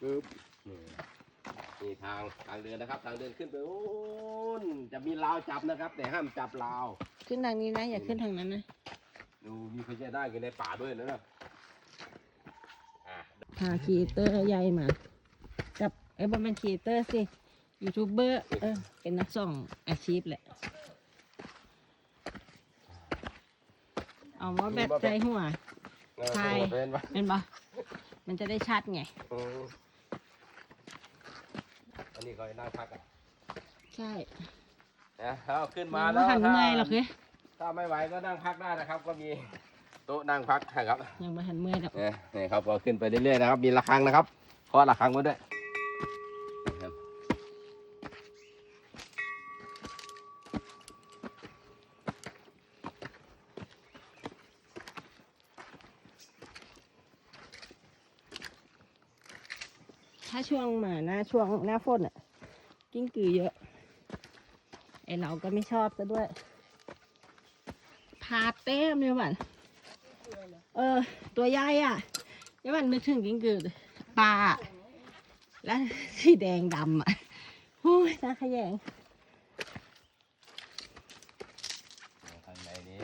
ปึ๊บนี่นี่ทางทางเดินนะครับ ทางเดินขึ้นไปโอ้นจะมีราวจับนะครับ แต่ห้ามจับราวขึ้นทางนี้นะอย่าขึ้นทางนั้นนะดูมีพญานาคอยู่ในป่าด้วยนะนะอะพาครีเอเตอร์ใหญ่มากับเอ้ยบ่แมันครีเอเตอร์สิยูทูบเบอร์เออเป็นนักส่องอาชีพแหละ เอาว่าแบตใจหัวเออใช่เป็นปะเป็นปะมันจะได้ชัดไงอืม อันนี้ก็นั่งพักอะใช่นะเอาขึ้นมามาแล้วหันถ้าเมื่อยหรอกเฮ้ยถ้าไม่ไหวก็นั่งพักได้นะครับ ก็มีโต๊ะนั่งพักนะครับยังมาหันเมื่อยหรอกเนี่ยนี่ครับก็ขึ้นไปเรื่อยๆนะครับ มีระฆังนะครับเคาะระฆังไว้ด้วยนะครับ ถ้าช่วงมาหน้าช่วงหน้าฝนอะ กิ้งกือเยอะ ไอเราก็ไม่ชอบซะด้วย พาเต้มเลยวันเออ ตัวใหญ่อะเดี๋ยววันนึกถึงกิ้งกือปลาอะแล้วสีแดงดำอะโอ้ยน่าขยงข้างในนี้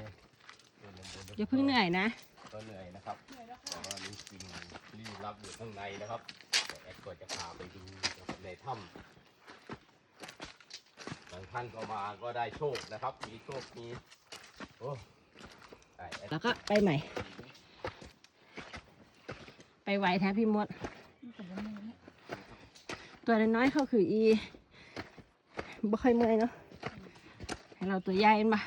อย่าเพิ่งเหนื่อยนะ ก็เหนื่อยนะครับแต่ว่ามีสิ่งลี้ลับอยู่ข้างในนะครับ แอดก็จะพาไปดูในถ้ำบางท่านก็มาก็ได้โชคนะครับ มีโชคมีโอ้ได้แอดแล้วก็ไปใหม่ ไปไวแท้พี่มด ตัวน้อยๆเขาคืออีบ่ค่อยเมื่อยเนาะให้เราตัวใหญ่เห็นปะ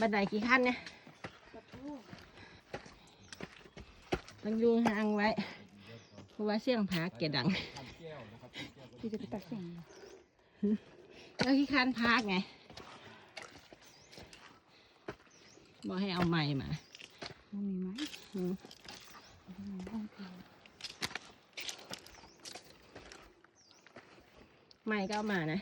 บันไดกี่ขั้นเนี่ย ต้องอยูห่างไว้ เพราะว่าเสียงผาเกยดังพี่จะไปตัดเสียงเหรอแล้วที่ขั้นพากไง บอกให้เอาไม้มามันมีไหมอืมมันมีห้องเดียวไม้ก็เอามานะ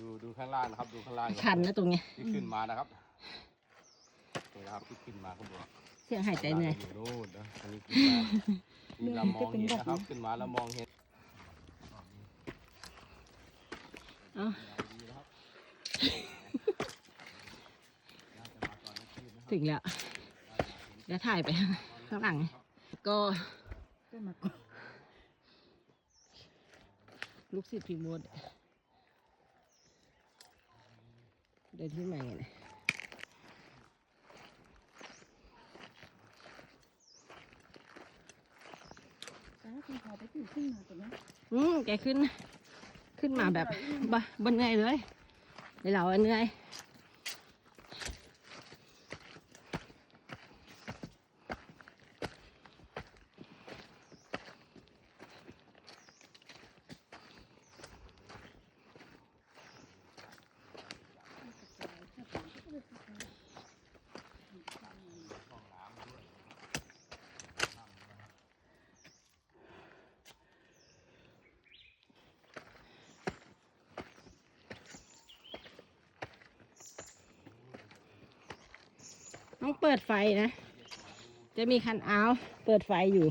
ดูดูข้างล่างนะครับ ดูข้างล่างชันนะตรงเนี้ยที่ขึ้นมานะครับ นี่นะครับที่ขึ้นมาข้างบนเสียงหายใจเหนื่อยอยู่นู่นนะอันนี้ขึ้นมามีเรามองเห็นนะครับขึ้นมาแล้วมองเห็นเอาถึงแล้วเดี๋ยวถ่ายไปข้างหลัง ก็ก็มาก่อนลูกศิษย์พี่มดเดินขึ้นมาไงเนี่ย แต่ถ้าคุณพ ขึ้นมาตัวนี้อืมแกขึ้น ขึ้นมาแบบบะบนเหนื่อยเลยในเราอะเหนื่อย ต้องเปิดไฟนะ จะมีคันเอาวเปิดไฟอยู่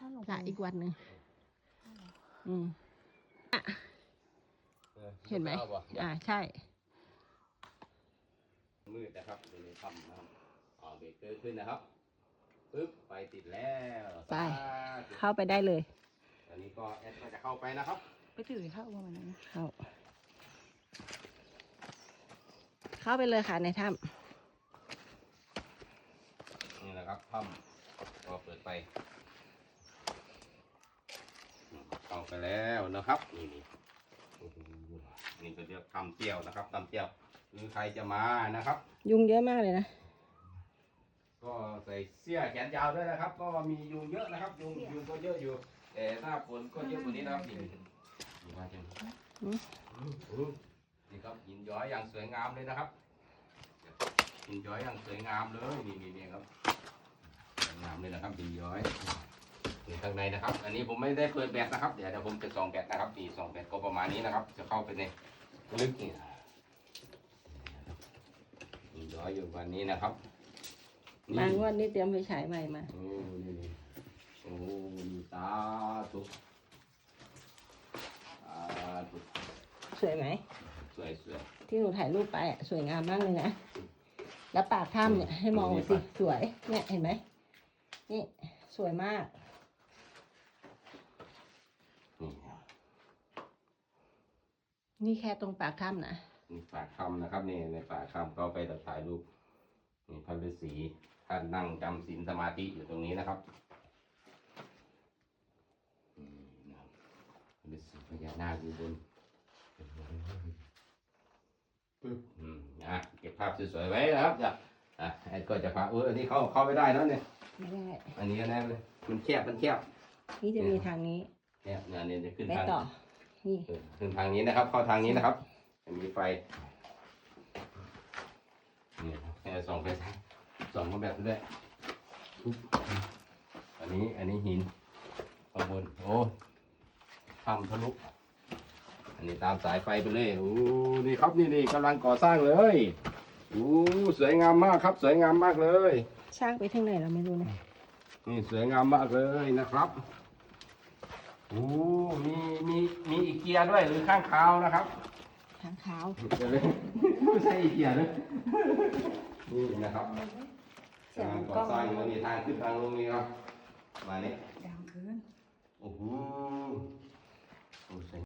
พระอีกวันหนึ่งอืมออเห็นไหมข้าวบ่อ่า ใช่ มืดนะครับอยู่ในถ้ำนะครับอ่าเบรกเกอร์ขึ้นนะครับปึ๊บไฟติดแล้วไปสาธุเข้าไปได้เลยอันนี้ก็แอดก็จะเข้าไปนะครับ ไปถือเข้าประมาณนั้นนะเข้า เข้าไปเลยค่ะในถ้นี่นะครับถ้ำก็เปิดไปอืม เข้าไปแล้วนะครับ นี่นี่โอ้โหนี่จะเรียกถ้ำเตี้ยวนะครับถ้ำเตี้ยวหรือใครจะมานะครับำยุงเยอะมากเลยนะ ก็ใส่เสื้อแขนยาวด้วยนะครับ ก็มียุงเยอะนะครับยุงยุงก็เยอะอยู่ แต่หน้าฝนก็เยอะกว่านี้นะครับนี่นี่มาจังอืมอืมนี่ครับหินย้อยอย่างสวยงามเลยนะครับหินย้อยอย่างสวยงามเลยนี่นี่นี่ครับสวยงามเลยนะครับหินย้อย นี่ข้างในนะครับ อันนี้ผมไม่ได้เปิดแบตนะครับ เดี๋ยวเดี๋ยวผมจะส่องแบตนะครับนี่ส่องแบตก็ประมาณนี้นะครับ จะเข้าไปในลึกนี่หินย้อยอยู่วันนี้นะครับนี่บางวันนี้เตรียมไปฉายใหม่มา โอ้นี่นี่โอ้นี่ตาตุกตาตุกสวยไหม สวยสวยที่หนูถ่ายรูปไปอะสวยงามมากเลยนะ แล้วปากถ้ำเนี่ยให้มองหน่อยสิสวย เนี่ยเห็นไหมนี่สวยมาก นี่ นี่แค่ตรงปากถ้ำนะนี่ปากคำนะครับนี่ในปากคำก็ไปถ่ายรูปนี่พระฤาษีท่านนั่งจำศีลสมาธิอยู่ตรงนี้นะครับอืมนะครับพระฤาษีพญานาคอยู่บนปึ๊บอืมอะเก็บภาพสวยๆไว้นะครับจะอะไอ้ก็จะพาเอออันนี้เข้าเข้าไม่ได้แล้วเนี่ยไม่ได้อันนี้แน่เลยมันแคบมันแคบนี่จะมีทางนี้เนี่ยเนี่ยเนี่ยจะขึ้นไปทางต่อ นี่เออขึ้นทางนี้นะครับ เข้าทางนี้นะครับจะมีไฟนี่ให้ส่องไฟฉายส่องมาแบบนี้ด้วยอุ๊บอันนี้อันนี้หินข้างบนโอ้ทำทะลุอันนี้ตามสายไฟไปเลยโอ้นี่ครับนี่นี่กำลังก่อสร้างเลยโอ้สวยงามมากครับ สวยงามมากเลย สร้างไปทางไหนเราไม่รู้นะนี่สวยงามมากเลยนะครับ โอ้มีมีมีอีกเกียร์ด้วยหรือข้างเขานะครับข้างขาเดี๋ยวเลยไม่ใช่อีกเกียร์นะนี่นะครับเสีกก่ล้องสร้างมันมีทางขึ้นทางลงนี่ครับมาเนี้ยดังเกิน โอ้โห